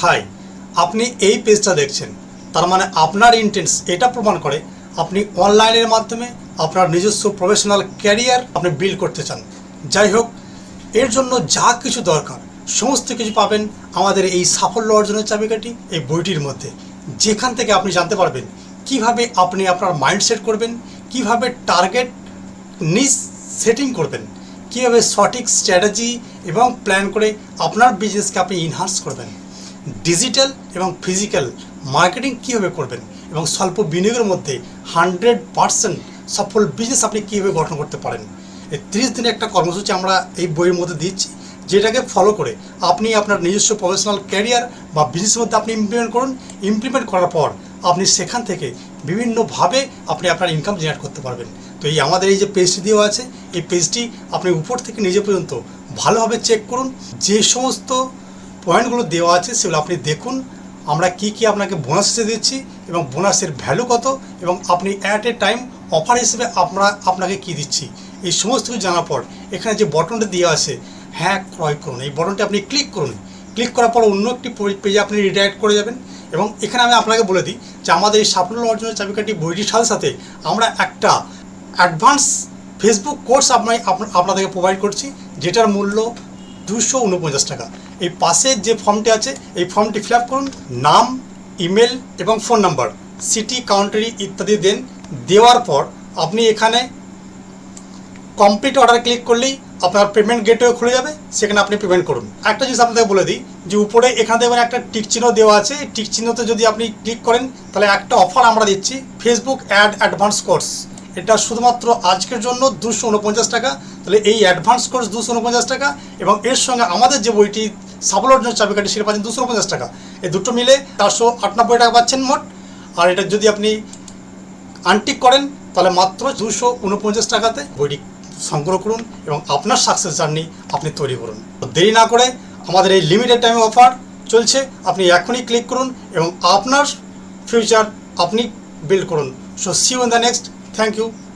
High, আপনি এই পেজটা দেখছেন। তার মানে আপনার ইন্টেন্স এটা প্রমাণ করে আপনি অনলাইনের মাধ্যমে আপনার নিজস্ব প্রফেশনাল ক্যারিয়ার আপনি বিল্ড করতে চান। যাই হোক, এর জন্য যা কিছু দরকার, সমস্ত কিছু পাবেন আমাদের এই সাফল্য অর্জনের চাবিকাঠি এই বইটির মধ্যে। যেখান থেকে আপনি জানতে পারবেন কীভাবে আপনি আপনার মাইন্ডসেট করবেন, কীভাবে টার্গেট নিজ সেটিং করবেন, কীভাবে সঠিক স্ট্র্যাটেজি এবং প্ল্যান করে আপনার বিজনেসকে আপনি ইনহান্স করবেন। ডিজিটাল এবং ফিজিক্যাল মার্কেটিং কীভাবে করবেন এবং স্বল্প বিনিয়োগের মধ্যে হান্ড্রেড পারসেন্ট সফল বিজনেস আপনি কীভাবে গঠন করতে পারেন? এই তিরিশ দিনের একটা কর্মসূচি আমরা এই বইয়ের মধ্যে দিচ্ছি, যেটাকে ফলো করে আপনি আপনার নিজস্ব প্রফেশনাল ক্যারিয়ার বা বিজনেসের মধ্যে আপনি ইমপ্লিমেন্ট করুন। ইমপ্লিমেন্ট করার পর আপনি সেখান থেকে বিভিন্নভাবে আপনি আপনার ইনকাম জেনারেট করতে পারবেন। তো এই আমাদের এই যে পেজটি দেওয়া আছে, এই পেজটি আপনি উপর থেকে নিজে পর্যন্ত ভালোভাবে চেক করুন। যে সমস্ত পয়েন্টগুলো দেওয়া আছে, সেগুলো আপনি দেখুন। আমরা কি কি আপনাকে বোনাস দিচ্ছি এবং বোনাসের ভ্যালু কত এবং আপনি অ্যাট এ টাইম অফার হিসেবে আমরা আপনাকে কি দিচ্ছি। এই সমস্ত কিছু জানার পর এখানে যে বটনটা দেওয়া আছে হ্যাঁ ক্রয় করুন। এই বটনটা আপনি ক্লিক করুন। ক্লিক করার পর অন্য একটি পেজে আপনি রিডাইরেক্ট করে যাবেন এবং এখানে আমি আপনাকে বলে দিই যে আমাদের এই সাফল্য অর্জনের চাবিকাঠি বইটির সাথে সাথে আমরা একটা অ্যাডভান্স ফেসবুক কোর্স আপনি, আপনা- আপনাদেরকে প্রোভাইড করছি, যেটার মূল্য দুশো উনপঞ্চাশ টাকা। এই পাশে যে ফর্মটি আছে, এই ফর্মটি ফিল করুন। নাম ইমেল এবং ফোন নাম্বার সিটি কাউন্টারি ইত্যাদি দেন। দেওয়ার পর আপনি এখানে কমপ্লিট অর্ডার ক্লিক করলেই আপনার পেমেন্ট গেটওয়ে খুলে যাবে। সেখানে আপনি পেমেন্ট করুন। একটা জিনিস আপনাকে বলে দিই, যে উপরে এখানে দেখবেন একটা টিক চিহ্ন দেওয়া আছে। টিক চিহ্নতে যদি আপনি ক্লিক করেন, তাহলে একটা অফার আমরা দিচ্ছি ফেসবুক অ্যাড অ্যাডভান্স কোর্স এটা শুধুমাত্র আজকের জন্য দুশো উনপঞ্চাশ টাকা। তাহলে এই অ্যাডভান্স কোর্স দুশো উনপঞ্চাশ টাকা এবং এর সঙ্গে আমাদের যে বইটি সাবল অর্জনের চাবিকাঠি সেটা পাচ্ছেন দুশো উনপঞ্চাশ টাকা। এই দুটো মিলে চারশো আটানব্বই টাকা পাচ্ছেন মোট। আর এটা যদি আপনি আনটিক করেন, তাহলে মাত্র দুশো উনপঞ্চাশ টাকাতে বইটি সংগ্রহ করুন এবং আপনার সাকসেস জার্নি আপনি তৈরি করুন। দেরি না করে আমাদের এই লিমিটেড টাইম অফার চলছে। আপনি এখনই ক্লিক করুন এবং আপনার ফিউচার আপনি বিল্ড করুন। So see in the next thank you.